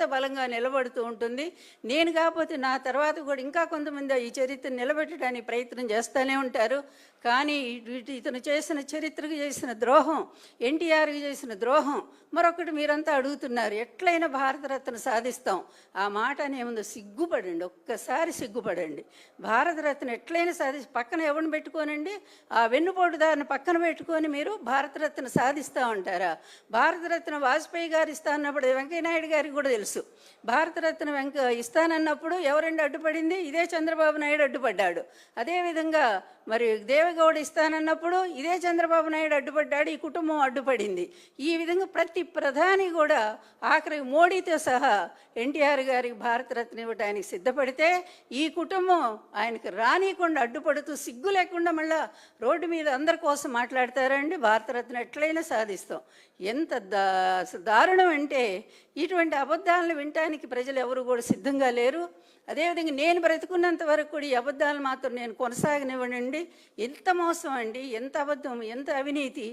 ఎంత బలంగా నిలబడుతూ ఉంటుంది. నేను కాకపోతే నా తర్వాత కూడా ఇంకా కొంతమంది ఈ చరిత్ర నిలబెట్టడానికి ప్రయత్నం చేస్తూనే ఉంటారు. కానీ ఇతను చేసిన చరిత్రకు చేసిన ద్రోహం ఎన్టీఆర్కి చేసిన ద్రోహం మరొకటి మీరంతా అడుగుతున్నారు ఎట్లయినా భారతరత్న సాధిస్తాం. ఆ మాట అనే ముందు సిగ్గుపడండి ఒక్కసారి సిగ్గుపడండి. భారతరత్న ఎట్లయినా సాధి పక్కన ఎవరిని పెట్టుకోనండి? ఆ వెన్నుపోటుదారిని పక్కన పెట్టుకొని మీరు భారతరత్న సాధిస్తూ ఉంటారా? భారతరత్న వాజ్పేయి గారు ఇస్తా అన్నప్పుడు వెంకయ్యనాయుడు గారికి కూడా తెలుసు. భారతరత్న వెంక ఇస్తానన్నప్పుడు ఎవరండి అడ్డుపడింది? ఇదే చంద్రబాబు నాయుడు అడ్డుపడ్డాడు. అదేవిధంగా మరి దేవగౌడ ఇస్తానన్నప్పుడు ఇదే చంద్రబాబు నాయుడు అడ్డుపడ్డాడు ఈ కుటుంబం అడ్డుపడింది. ఈ విధంగా ప్రతి ప్రధాని కూడా ఆఖరి మోడీతో సహా ఎన్టీఆర్ గారికి భారతరత్న ఇవ్వడానికి సిద్ధపడితే ఈ కుటుంబం ఆయనకు రానియకుండా అడ్డుపడుతూ సిగ్గు లేకుండా మళ్ళా రోడ్డు మీద అందరి కోసం మాట్లాడతారండి. భారతరత్న ఎట్లయినా సాధిస్తాం. ఎంత దా దారుణం అంటే ఇటువంటి అబద్ధాలను వినటానికి ప్రజలు ఎవరు కూడా సిద్ధంగా లేరు. అదేవిధంగా నేను బ్రతుకున్నంత వరకు కూడా ఈ అబద్ధాలు మాత్రం నేను కొనసాగనివ్వనండి. ఎంత మోసం అండి ఎంత అబద్ధం ఎంత అవినీతి.